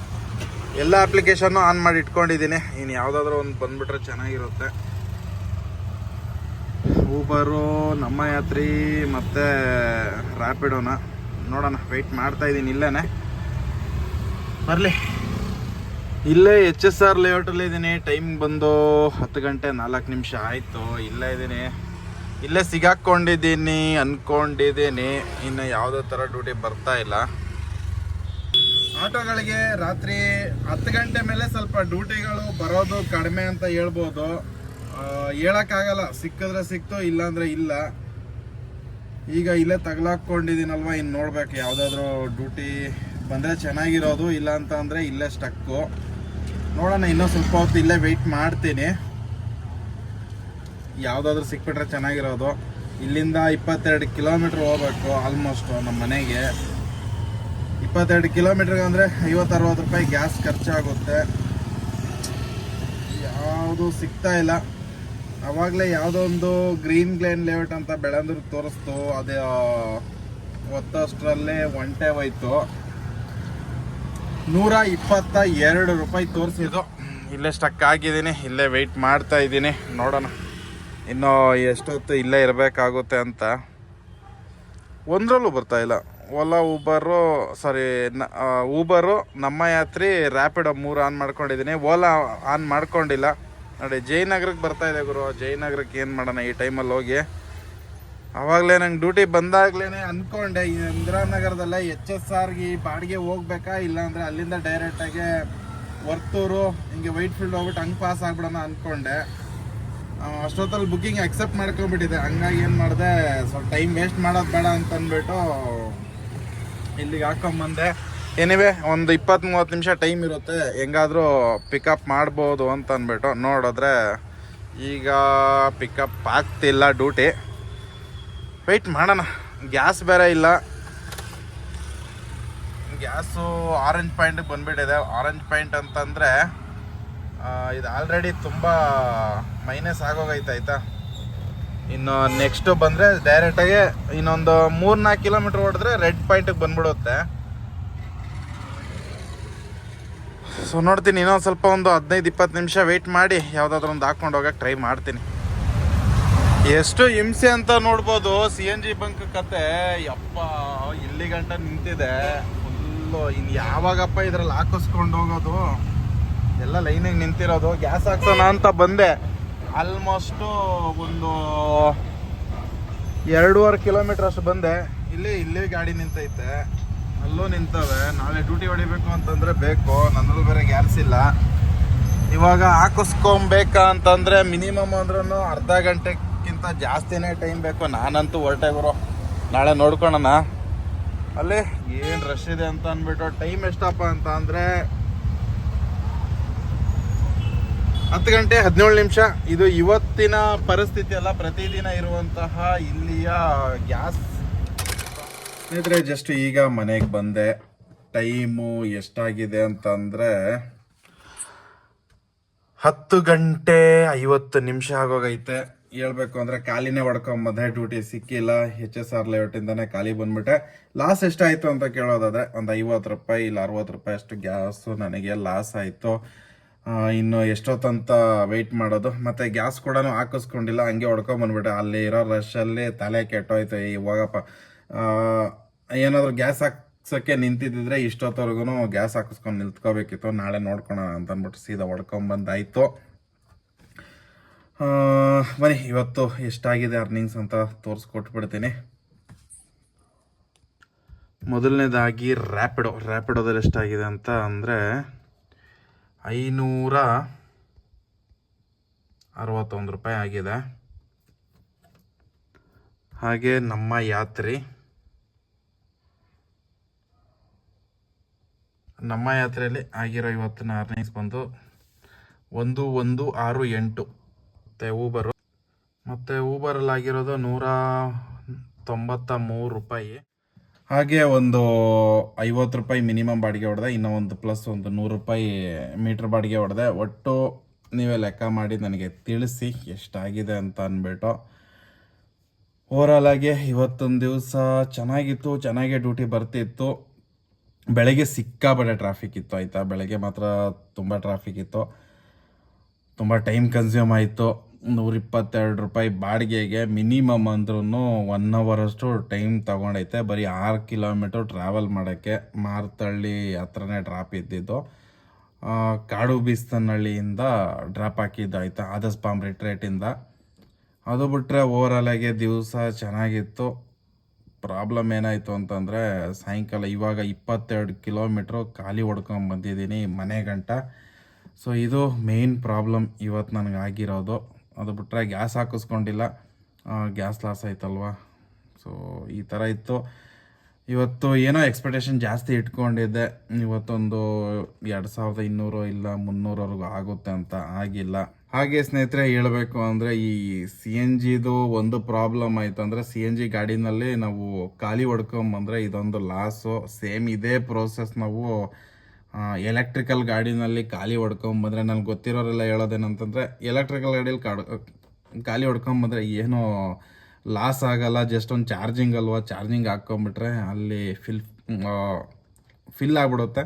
A: ಎಲ್ಲ ಅಪ್ಲಿಕೇಶನ್ನು ಆನ್ ಮಾಡಿ ಇಟ್ಕೊಂಡಿದ್ದೀನಿ. ಇನ್ನು ಯಾವುದಾದ್ರೂ ಒಂದು ಬಂದುಬಿಟ್ರೆ ಚೆನ್ನಾಗಿರುತ್ತೆ. ಊಬರು ನಮ್ಮ ಯಾತ್ರಿ ಮತ್ತು ರ್ಯಾಪಿಡೋನ ನೋಡೋಣ ವೆಯ್ಟ್ ಮಾಡ್ತಾ ಇದ್ದೀನಿ ಇಲ್ಲೇನೆ. ಬರಲಿ. ಇಲ್ಲೇ ಎಚ್ ಎಸ್ ಆರ್ ಲೇಔಟಲ್ಲಿ ಇದ್ದೀನಿ. ಟೈಮ್ ಬಂದು ಹತ್ತು ಗಂಟೆ ನಾಲ್ಕು ನಿಮಿಷ ಆಯಿತು. ಇಲ್ಲೇ ಇದ್ದೀನಿ. ಇಲ್ಲೇ ಸಿಗಾಕೊಂಡಿದ್ದೀನಿ ಅಂದ್ಕೊಂಡಿದ್ದೀನಿ ಇನ್ನು ಯಾವುದೇ ಥರ ಡ್ಯೂಟಿ ಬರ್ತಾ ಇಲ್ಲ. ಆಟೋಗಳಿಗೆ ರಾತ್ರಿ ಹತ್ತು ಗಂಟೆ ಮೇಲೆ ಸ್ವಲ್ಪ ಡ್ಯೂಟಿಗಳು ಬರೋದು ಕಡಿಮೆ ಅಂತ ಹೇಳ್ಬೋದು. ಹೇಳೋಕ್ಕಾಗಲ್ಲ. ಸಿಕ್ಕಿದ್ರೆ ಸಿಕ್ತು, ಇಲ್ಲಾಂದರೆ ಇಲ್ಲ. ಈಗ ಇಲ್ಲೇ ತಗಲಾಕೊಂಡಿದ್ದೀನಲ್ವ, ಇನ್ನು ನೋಡ್ಬೇಕು. ಯಾವುದಾದ್ರೂ ಡ್ಯೂಟಿ ಬಂದರೆ ಚೆನ್ನಾಗಿರೋದು ಇಲ್ಲ ಅಂತ ಅಂದರೆ ಇಲ್ಲೇ ಸ್ಟಕ್ಕು ನೋಡೋಣ, ಇನ್ನೂ ಸ್ವಲ್ಪ ಹೊತ್ತು ಇಲ್ಲೇ ವೆಯ್ಟ್ ಮಾಡ್ತೀನಿ. ಯಾವುದಾದ್ರೂ ಸಿಕ್ಬಿಟ್ರೆ ಚೆನ್ನಾಗಿರೋದು. ಇಲ್ಲಿಂದ ಇಪ್ಪತ್ತೆರಡು ಕಿಲೋಮೀಟ್ರ್ ಹೋಗ್ಬೇಕು ಆಲ್ಮೋಸ್ಟ್ ನಮ್ಮ ಮನೆಗೆ. ಇಪ್ಪತ್ತೆರಡು ಕಿಲೋಮೀಟ್ರಿಗೆ ಅಂದರೆ ಐವತ್ತು ಅರವತ್ತು ರೂಪಾಯಿ ಗ್ಯಾಸ್ ಖರ್ಚಾಗುತ್ತೆ. ಯಾವುದು ಸಿಗ್ತಾ ಇಲ್ಲ. ಆವಾಗಲೇ ಯಾವುದೋ ಒಂದು ಗ್ರೀನ್ ಗ್ಲೇನ್ ಲೇಔಟ್ ಅಂತ ಬೆಳಂದೂರು ತೋರಿಸ್ತು. ಅದೇ ಒತ್ತಷ್ಟರಲ್ಲೇ ಒಂಟೆ ಹೋಯ್ತು. ನೂರ ಇಪ್ಪತ್ತ ಎರಡು ರೂಪಾಯಿ ತೋರಿಸಿದ್ದು. ಇಲ್ಲೇ ಸ್ಟಕ್ ಆಗಿದ್ದೀನಿ. ಇಲ್ಲೇ ವೆಯ್ಟ್ ಮಾಡ್ತಾ ಇದ್ದೀನಿ. ನೋಡೋಣ. ಇನ್ನು ಎಷ್ಟೊತ್ತು ಇಲ್ಲೇ ಇರಬೇಕಾಗುತ್ತೆ ಅಂತ. ಒಂದರಲ್ಲೂ ಬರ್ತಾ ಇಲ್ಲ. ಓಲಾ ಊಬರು ಸಾರಿ ಊಬರು ನಮ್ಮ ಯಾತ್ರಿ ರ್ಯಾಪಿಡೋ ಮೂರು ಆನ್ ಮಾಡ್ಕೊಂಡಿದ್ದೀನಿ. ಓಲಾ ಆನ್ ಮಾಡ್ಕೊಂಡಿಲ್ಲ. ನೋಡಿ, ಜಯನಗರಕ್ಕೆ ಬರ್ತಾ ಇದೆ ಗುರು. ಜಯನಗರಕ್ಕೆ ಏನು ಮಾಡೋಣ ಈ ಟೈಮಲ್ಲಿ ಹೋಗಿ. ಆವಾಗಲೇ ನಂಗೆ ಡ್ಯೂಟಿ ಬಂದಾಗಲೇ ಅಂದ್ಕೊಂಡೆ ಇಂದಿರಾನಗರದಲ್ಲೇ ಎಚ್ ಎಸ್ ಆರ್ಗೆ ಬಾಡಿಗೆ ಹೋಗ್ಬೇಕಾ ಇಲ್ಲಾಂದರೆ ಅಲ್ಲಿಂದ ಡೈರೆಕ್ಟಾಗಿ ವರ್ತೂರು ಹಿಂಗೆ ವೈಟ್ ಫೀಲ್ಡ್ ಹೋಗ್ಬಿಟ್ಟು ಹಂಗೆ ಪಾಸ್ ಆಗ್ಬಿಡೋಣ ಅಂದ್ಕೊಂಡೆ ಅಷ್ಟೊತ್ತಲ್ಲಿ ಬುಕ್ಕಿಂಗ್ ಅಕ್ಸೆಪ್ಟ್ ಮಾಡ್ಕೊಂಡ್ಬಿಟ್ಟಿದೆ. ಹಂಗಾಗಿ ಏನು ಮಾಡಿದೆ, ಸ್ವಲ್ಪ ಟೈಮ್ ವೇಸ್ಟ್ ಮಾಡೋದು ಬೇಡ ಅಂತ ಅಂದ್ಬಿಟ್ಟು ಇಲ್ಲಿಗೆ ಹಾಕೊಂಬಂದೆ ಏನಿವೆ ಒಂದು ಇಪ್ಪತ್ತು ಮೂವತ್ತು ನಿಮಿಷ ಟೈಮ್ ಇರುತ್ತೆ. ಹೆಂಗಾದರೂ ಪಿಕಪ್ ಮಾಡ್ಬೋದು ಅಂತ ಅಂದ್ಬಿಟ್ಟು ನೋಡಿದ್ರೆ ಈಗ ಪಿಕಪ್ ಆಗ್ತಿಲ್ಲ ಡ್ಯೂಟಿ ವೆಯ್ಟ್ ಮಾಡೋಣ. ಗ್ಯಾಸ್ ಬೇರೆ ಇಲ್ಲ. ಗ್ಯಾಸು ಆರೆಂಜ್ ಪಾಯಿಂಟಿಗೆ ಬಂದುಬಿಟ್ಟಿದೆ. ಆರೆಂಜ್ ಪಾಯಿಂಟ್ ಅಂತಂದರೆ ಇದು ಆಲ್ರೆಡಿ ತುಂಬ ಮೈನಸ್ ಆಗೋಗೈತೆ, ಆಯ್ತಾ? ಇನ್ನು ನೆಕ್ಸ್ಟ್ ಬಂದರೆ ಡೈರೆಕ್ಟಾಗಿ ಇನ್ನೊಂದು ಮೂರು ನಾಲ್ಕು ಕಿಲೋಮೀಟ್ರ್ ಹೊಡೆದ್ರೆ ರೆಡ್ ಪಾಯಿಂಟಿಗೆ ಬಂದ್ಬಿಡುತ್ತೆ. ಸೊ ನೋಡ್ತೀನಿ, ಇನ್ನೊಂದು ಸ್ವಲ್ಪ ಒಂದು ಹದಿನೈದು, ಇಪ್ಪತ್ತು ನಿಮಿಷ ವೆಯ್ಟ್ ಮಾಡಿ, ಯಾವುದಾದ್ರೂ ಒಂದು ಹಾಕ್ಕೊಂಡು ಹೋಗಕ್ಕೆ ಟ್ರೈ ಮಾಡ್ತೀನಿ. ಎಷ್ಟು ಹಿಂಸೆ ಅಂತ ನೋಡ್ಬೋದು ಸಿ ಎನ್ ಜಿ ಬಂಕ್ ಕತೆ. ಯಪ್ಪ, ಇಲ್ಲಿ ಗಂಟ ನಿಂತಿದೆ. ಫುಲ್ಲು ಇನ್ನು ಯಾವಾಗಪ್ಪ ಇದ್ರಲ್ಲಿ ಹಾಕಿಸ್ಕೊಂಡು ಹೋಗೋದು? ಎಲ್ಲ ಲೈನಿಗೆ ನಿಂತಿರೋದು. ಗ್ಯಾಸ್ ಹಾಕ್ಸೋಣ ಅಂತ ಬಂದೆ. ಆಲ್ಮೋಸ್ಟು ಒಂದು ಎರಡೂವರೆ ಕಿಲೋಮೀಟ್ರ್ ಅಷ್ಟು ಬಂದೆ. ಇಲ್ಲಿ, ಇಲ್ಲೇ ಗಾಡಿ ನಿಂತೈತೆ. ಅಲ್ಲೂ ನಿಂತವೆ. ನಾಳೆ ಡ್ಯೂಟಿ ಹೊಡಿಬೇಕು ಅಂತಂದ್ರೆ ಬೇಕು. ನನ್ನಲ್ಲೂ ಬೇರೆ ಗ್ಯಾಸ್ ಇಲ್ಲ. ಇವಾಗ ಹಾಕಿಸ್ಕೊಬೇಕಾ ಅಂತಂದ್ರೆ ಮಿನಿಮಮ್ ಅಂದ್ರೂ ಅರ್ಧ ಗಂಟೆಗಿಂತ ಜಾಸ್ತಿನೇ ಟೈಮ್ ಬೇಕು. ನಾನಂತೂ ಹೊರಟೆ ನಾಳೆ ನೋಡ್ಕೊಳೋಣ. ಅಲ್ಲಿ ಏನು ರಶ್ ಇದೆ ಅಂತ ಅಂದ್ಬಿಟ್ಟು ಟೈಮ್ ಎಷ್ಟಪ್ಪ ಅಂತ ಅಂದರೆ ಹತ್ತು ಗಂಟೆ ಹದಿನೇಳು ನಿಮಿಷ. ಇದು ಇವತ್ತಿನ ಪರಿಸ್ಥಿತಿ ಅಲ್ಲ, ಪ್ರತಿದಿನ ಇರುವಂತಹ ಇಲ್ಲಿಯ ಗ್ಯಾಸ್. ಸ್ನೇಹಿತರೆ ಜಸ್ಟ್ ಈಗ ಮನೆಗೆ ಬಂದೆ. ಟೈಮು ಎಷ್ಟಾಗಿದೆ ಅಂತಂದ್ರೆ ಹತ್ತು ಗಂಟೆ ಐವತ್ತು ನಿಮಿಷ ಆಗೋಗೈತೆ. ಹೇಳ್ಬೇಕು ಅಂದ್ರೆ ಖಾಲಿನೇ ಹೊಡ್ಕೊಂಬಂದೆ ಡ್ಯೂಟಿ ಸಿಕ್ಕಿಲ್ಲ. ಎಚ್ ಎಸ್ ಆರ್ ಲೇಔಟಿಂದನೇ ಖಾಲಿ ಬಂದ್ಬಿಟ್ಟೆ. ಲಾಸ್ ಎಷ್ಟಾಯ್ತು ಅಂತ ಕೇಳೋದಾದ್ರೆ, ಒಂದು ಐವತ್ತು ರೂಪಾಯಿ ಇಲ್ಲ, ಅರವತ್ತು ರೂಪಾಯಿ ಅಷ್ಟು ಗ್ಯಾಸು ನನಗೆ ಲಾಸ್ ಆಯಿತು. ಇನ್ನು ಎಷ್ಟೊತ್ತಂತ ವೆಯ್ಟ್ ಮಾಡೋದು. ಮತ್ತೆ ಗ್ಯಾಸ್ ಕೂಡ ಹಾಕಿಸ್ಕೊಂಡಿಲ್ಲ, ಹಂಗೆ ಹೊಡ್ಕೊಂಬಂದ್ಬಿಟ್ಟೆ ಅಲ್ಲಿ ಇರೋ ರಶಲ್ಲಿ ತಲೆ ಕೆಟ್ಟೋಯ್ತು. ಇವಾಗಪ್ಪ ಏನಾದರೂ ಗ್ಯಾಸ್ ಹಾಕ್ಸೋಕ್ಕೆ ನಿಂತಿದ್ದಿದ್ರೆ ಇಷ್ಟೊತ್ತವರೆಗೂ ಗ್ಯಾಸ್ ಹಾಕಿಸ್ಕೊಂಡು ನಿಲ್ತ್ಕೋಬೇಕಿತ್ತು ನಾಳೆ ನೋಡ್ಕೊಳೋಣ ಅಂತ ಅಂದ್ಬಿಟ್ಟು ಸೀದಾ ಹೊಡ್ಕೊಂಬಂದಾಯ್ತು ಬನ್ನಿ, ಇವತ್ತು ಎಷ್ಟಾಗಿದೆ ಅರ್ನಿಂಗ್ಸ್ ಅಂತ ತೋರಿಸ್ಕೊಟ್ಬಿಡ್ತೀನಿ. ಮೊದಲನೇದಾಗಿ ರ್ಯಾಪಿಡೋ ರ್ಯಾಪಿಡೋದಲ್ಲಿ ಎಷ್ಟಾಗಿದೆ ಅಂತ ಅಂದರೆ ಐನೂರ ಅರವತ್ತೊಂದು ರೂಪಾಯಿ ಆಗಿದೆ. ಹಾಗೆ ನಮ್ಮ ಯಾತ್ರಿ. ನಮ್ಮ ಯಾತ್ರೆಯಲ್ಲಿ ಆಗಿರೋ ಇವತ್ತಿನ ಅರ್ನಿಂಗ್ಸ್ ಬಂದು ಒಂದು ಒಂದು ಆರು ಎಂಟು. ಮತ್ತು ಊಬರು ಮತ್ತು ಊಬರಲ್ಲಿ ಆಗಿರೋದು ನೂರ ತೊಂಬತ್ತ ಮೂರು ರೂಪಾಯಿ. ಹಾಗೆ ಒಂದು ಐವತ್ತು ರೂಪಾಯಿ ಮಿನಿಮಮ್ ಬಾಡಿಗೆ ಹೊಡೆದೆ, ಇನ್ನೂ ಒಂದು ಪ್ಲಸ್ ಒಂದು ನೂರು ರೂಪಾಯಿ ಮೀಟ್ರ್ ಬಾಡಿಗೆ ಹೊಡೆದೆ. ಒಟ್ಟು ನೀವೇ ಲೆಕ್ಕ ಮಾಡಿ ನನಗೆ ತಿಳಿಸಿ ಎಷ್ಟಾಗಿದೆ ಅಂತ ಅಂದ್ಬಿಟ್ಟು. ಓವರಾಲ್ ಆಗಿ ಇವತ್ತೊಂದು ದಿವಸ ಚೆನ್ನಾಗಿತ್ತು, ಚೆನ್ನಾಗೇ ಡ್ಯೂಟಿ ಬರ್ತಿತ್ತು. ಬೆಳಗ್ಗೆ ಸಿಕ್ಕಾಪಟ್ಟೆ ಟ್ರಾಫಿಕ್ ಇತ್ತು, ಆಯಿತಾ? ಬೆಳಗ್ಗೆ ಮಾತ್ರ ತುಂಬ ಟ್ರಾಫಿಕ್ ಇತ್ತು. ತುಂಬ ಟೈಮ್ ಕನ್ಸ್ಯೂಮ್ ಆಯಿತು. ನೂರ ಇಪ್ಪತ್ತೆರಡು ರೂಪಾಯಿ ಬಾಡಿಗೆಗೆ ಮಿನಿಮಮ್ ಅಂದ್ರೂ ಒನ್ ಅವರಷ್ಟು ಟೈಮ್ ತಗೊಂಡೈತೆ. ಬರೀ ಆರು ಕಿಲೋಮೀಟರ್ ಟ್ರಾವೆಲ್ ಮಾಡೋಕ್ಕೆ ಮಾರ್ತಳ್ಳಿ ಹತ್ರನೇ ಡ್ರಾಪ್ ಇದ್ದಿದ್ದು. ಕಾಡು ಬೀಸ್ತನಹಳ್ಳಿಯಿಂದ ಡ್ರಾಪ್ ಹಾಕಿದ್ದಾಯ್ತು. ಆದಸ್ ಪಾಮ್ ರಿಟ್ರೇಟಿಂದ ಅದು ಬಿಟ್ಟರೆ ಓವರಾಲಾಗೆ ದಿವಸ ಚೆನ್ನಾಗಿತ್ತು. ಪ್ರಾಬ್ಲಮ್ ಏನಾಯಿತು ಅಂತಂದರೆ ಸಾಯಂಕಾಲ ಇವಾಗ ಇಪ್ಪತ್ತೆರಡು ಕಿಲೋಮೀಟ್ರು ಖಾಲಿ ಹೊಡ್ಕೊಂಡು ಬಂದಿದ್ದೀನಿ ಮನೆ ಗಂಟ. ಸೊ ಇದು ಮೇನ್ ಪ್ರಾಬ್ಲಮ್ ಇವತ್ತು ನನಗೆ ಆಗಿರೋದು ಅದು ಬಿಟ್ಟರೆ ಗ್ಯಾಸ್ ಹಾಕಿಸ್ಕೊಂಡಿಲ್ಲ. ಗ್ಯಾಸ್ ಲಾಸ್ ಆಯ್ತಲ್ವ? ಸೊ ಈ ಥರ ಇತ್ತು. ಇವತ್ತು ಏನೋ ಎಕ್ಸ್ಪೆಕ್ಟೇಷನ್ ಜಾಸ್ತಿ ಇಟ್ಕೊಂಡಿದ್ದೆ. ಇವತ್ತೊಂದು ಎರಡು ಸಾವಿರದ ಇನ್ನೂರು ಇಲ್ಲ ಮುನ್ನೂರವರೆಗೂ ಆಗುತ್ತೆ ಅಂತ ಆಗಿಲ್ಲ. ಹಾಗೆ ಸ್ನೇಹಿತರೆ ಹೇಳಬೇಕು ಅಂದರೆ ಈ ಸಿ ಎನ್ ಜಿದು ಒಂದು ಪ್ರಾಬ್ಲಮ್ ಆಯಿತು ಅಂದರೆ ಸಿ ಎನ್ ಜಿ ಗಾಡಿನಲ್ಲಿ ನಾವು ಖಾಲಿ ಹೊಡ್ಕೊಂಬಂದರೆ ಇದೊಂದು ಲಾಸು ಸೇಮ್ ಇದೇ ಪ್ರೋಸೆಸ್ ನಾವು ಎಲೆಕ್ಟ್ರಿಕಲ್ ಗಾಡಿನಲ್ಲಿ ಖಾಲಿ ಹೊಡ್ಕೊಂಬಂದ್ರೆ ನನಗೆ ಗೊತ್ತಿರೋರೆಲ್ಲ ಹೇಳೋದೇನಂತಂದರೆ ಎಲೆಕ್ಟ್ರಿಕಲ್ ಗಾಡೀಲಿ ಕಾಡ್ ಖಾಲಿ ಹೊಡ್ಕೊಂಬಂದ್ರೆ ಏನೋ ಲಾಸ್ ಆಗಲ್ಲ ಜಸ್ಟ್ ಒಂದು ಚಾರ್ಜಿಂಗ್ ಅಲ್ವಾ ಚಾರ್ಜಿಂಗ್ ಹಾಕ್ಕೊಂಬಿಟ್ರೆ ಅಲ್ಲಿ ಫಿಲ್ ಫಿಲ್ ಆಗಿಬಿಡುತ್ತೆ.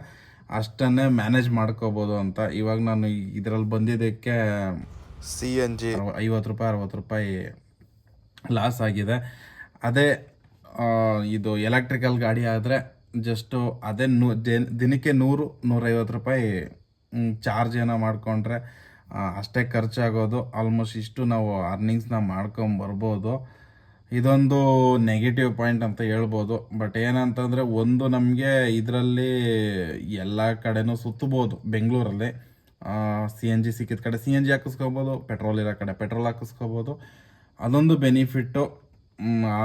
A: ಅಷ್ಟನ್ನೇ ಮ್ಯಾನೇಜ್ ಮಾಡ್ಕೋಬೋದು ಅಂತ. ಇವಾಗ ನಾನು ಇದರಲ್ಲಿ ಬಂದಿದ್ದಕ್ಕೆ ಸಿ ಎನ್ ಜಿ ಐವತ್ತು ರೂಪಾಯಿ ಅರವತ್ತು ರೂಪಾಯಿ ಲಾಸ್ ಆಗಿದೆ. ಅದೇ ಇದು ಎಲೆಕ್ಟ್ರಿಕಲ್ ಗಾಡಿ ಆದರೆ ಜಸ್ಟು ಅದೇ ನೂ ದಿನಕ್ಕೆ ನೂರು ನೂರೈವತ್ತು ರೂಪಾಯಿ ಚಾರ್ಜ್ ಏನೋ ಮಾಡಿಕೊಂಡ್ರೆ ಅಷ್ಟೇ ಖರ್ಚಾಗೋದು. ಆಲ್ಮೋಸ್ಟ್ ಇಷ್ಟು ನಾವು ಅರ್ನಿಂಗ್ಸ್ನ ಮಾಡ್ಕೊಂಬರ್ಬೋದು. ಇದೊಂದು ನೆಗೆಟಿವ್ ಪಾಯಿಂಟ್ ಅಂತ ಹೇಳ್ಬೋದು. ಬಟ್ ಏನಂತಂದರೆ ಒಂದು ನಮಗೆ ಇದರಲ್ಲಿ ಎಲ್ಲ ಕಡೆನೂ ಸುತ್ತಬೋದು. ಬೆಂಗಳೂರಲ್ಲಿ ಸಿ ಎನ್ ಜಿ ಸಿಕ್ಕಿದ ಕಡೆ. ಸಿ ಎನ್ ಜಿ ಹಾಕಿಸ್ಕೋಬೋದು ಪೆಟ್ರೋಲ್ ಇರೋ ಕಡೆ ಪೆಟ್ರೋಲ್ ಹಾಕಿಸ್ಕೋಬೋದು. ಅದೊಂದು ಬೆನಿಫಿಟ್ಟು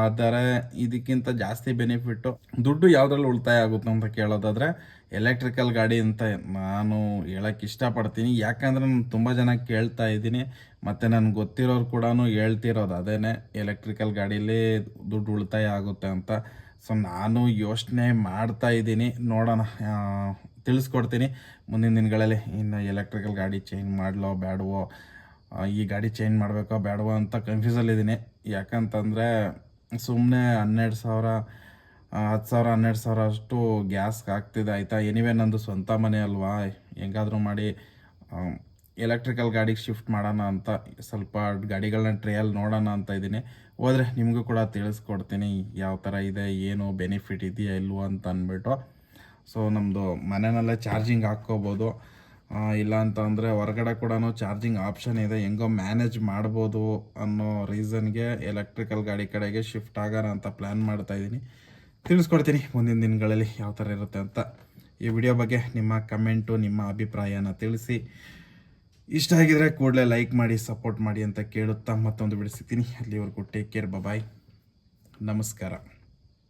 A: ಆದರೆ ಇದಕ್ಕಿಂತ ಜಾಸ್ತಿ ಬೆನಿಫಿಟ್ಟು ದುಡ್ಡು ಯಾವುದ್ರಲ್ಲಿ ಉಳಿತಾಯ ಆಗುತ್ತೆ ಅಂತ ಕೇಳೋದಾದರೆ ಎಲೆಕ್ಟ್ರಿಕಲ್ ಗಾಡಿ ಅಂತ ನಾನು ಹೇಳಕ್ಕೆ ಇಷ್ಟಪಡ್ತೀನಿ. ಯಾಕಂದರೆ ನಾನು ತುಂಬ ಜನ ಕೇಳ್ತಾ ಇದ್ದೀನಿ. ಮತ್ತು ನನಗೆ ಗೊತ್ತಿರೋರು ಕೂಡ ಹೇಳ್ತಿರೋದು ಅದೇನೆ ಎಲೆಕ್ಟ್ರಿಕಲ್ ಗಾಡೀಲಿ ದುಡ್ಡು ಉಳಿತಾಯ ಆಗುತ್ತೆ ಅಂತ. ಸೊ ನಾನು ಯೋಚನೆ ಮಾಡ್ತಾ ಇದ್ದೀನಿ. ನೋಡೋಣ ತಿಳಿಸ್ಕೊಡ್ತೀನಿ. ಮುಂದಿನ ದಿನಗಳಲ್ಲಿ ಇನ್ನು ಎಲೆಕ್ಟ್ರಿಕಲ್ ಗಾಡಿ ಚೇಂಜ್ ಮಾಡಲೋ ಬೇಡವೋ ಈ ಗಾಡಿ ಚೇಂಜ್ ಮಾಡಬೇಕೋ ಬೇಡವೋ ಅಂತ ಕನ್ಫ್ಯೂಸಲ್ಲಿದ್ದೀನಿ ಯಾಕಂತಂದರೆ ಸುಮ್ಮನೆ ಹನ್ನೆರಡು ಸಾವಿರ ಹತ್ತು ಸಾವಿರ, ಹನ್ನೆರಡು ಸಾವಿರ ಅಷ್ಟು ಗ್ಯಾಸ್ಗೆ ಆಗ್ತಿದೆ ಆಯಿತಾ? ಎನಿವೆ ನಂದು ಸ್ವಂತ ಮನೆ ಅಲ್ವಾ? ಹೆಂಗಾದರೂ ಮಾಡಿ ಎಲೆಕ್ಟ್ರಿಕಲ್ ಗಾಡಿಗೆ ಶಿಫ್ಟ್ ಮಾಡೋಣ ಅಂತ, ಸ್ವಲ್ಪ ಗಾಡಿಗಳನ್ನ ಟ್ರಯಲ್ ನೋಡೋಣ ಅಂತ ಇದ್ದೀನಿ. ಹೋದರೆ ನಿಮಗೂ ಕೂಡ ತಿಳಿಸ್ಕೊಡ್ತೀನಿ ಯಾವ ಥರ ಇದೆ, ಏನು ಬೆನಿಫಿಟ್ ಇದೆಯಾ, ಇಲ್ವೋ ಅಂತ ಅಂದ್ಬಿಟ್ಟು. ಸೊ ನಮ್ಮದು ಮನೆಯಲ್ಲೇ ಚಾರ್ಜಿಂಗ್ ಹಾಕ್ಕೋಬೋದು. ಇಲ್ಲ ಅಂತ ಅಂದರೆ ಹೊರಗಡೆ ಕೂಡ ಚಾರ್ಜಿಂಗ್ ಆಪ್ಷನ್ ಇದೆ. ಹೆಂಗೋ ಮ್ಯಾನೇಜ್ ಮಾಡ್ಬೋದು ಅನ್ನೋ ರೀಸನ್ಗೆ ಎಲೆಕ್ಟ್ರಿಕಲ್ ಗಾಡಿ ಕಡೆಗೆ ಶಿಫ್ಟ್ ಆಗೋಣ ಅಂತ ಪ್ಲ್ಯಾನ್ ಮಾಡ್ತಾ ಇದ್ದೀನಿ. ತಿಳಿಸ್ಕೊಡ್ತೀನಿ ಮುಂದಿನ ದಿನಗಳಲ್ಲಿ ಯಾವ ಥರ ಇರುತ್ತೆ ಅಂತ. ಈ ವಿಡಿಯೋ ಬಗ್ಗೆ ನಿಮ್ಮ ಕಮೆಂಟು, ನಿಮ್ಮ ಅಭಿಪ್ರಾಯನ ತಿಳಿಸಿ. ಇಷ್ಟ ಆಗಿದ್ರೆ ಕೂಡಲೇ ಲೈಕ್ ಮಾಡಿ, ಸಪೋರ್ಟ್ ಮಾಡಿ ಅಂತ ಕೇಳುತ್ತಾ ಮತ್ತೊಂದು ಬಿಡಿಸ್ತೀನಿ ಅಲ್ಲಿವರೆಗೂ ಟೇಕ್ ಕೇರ್ ಬಾಯ್ ನಮಸ್ಕಾರ.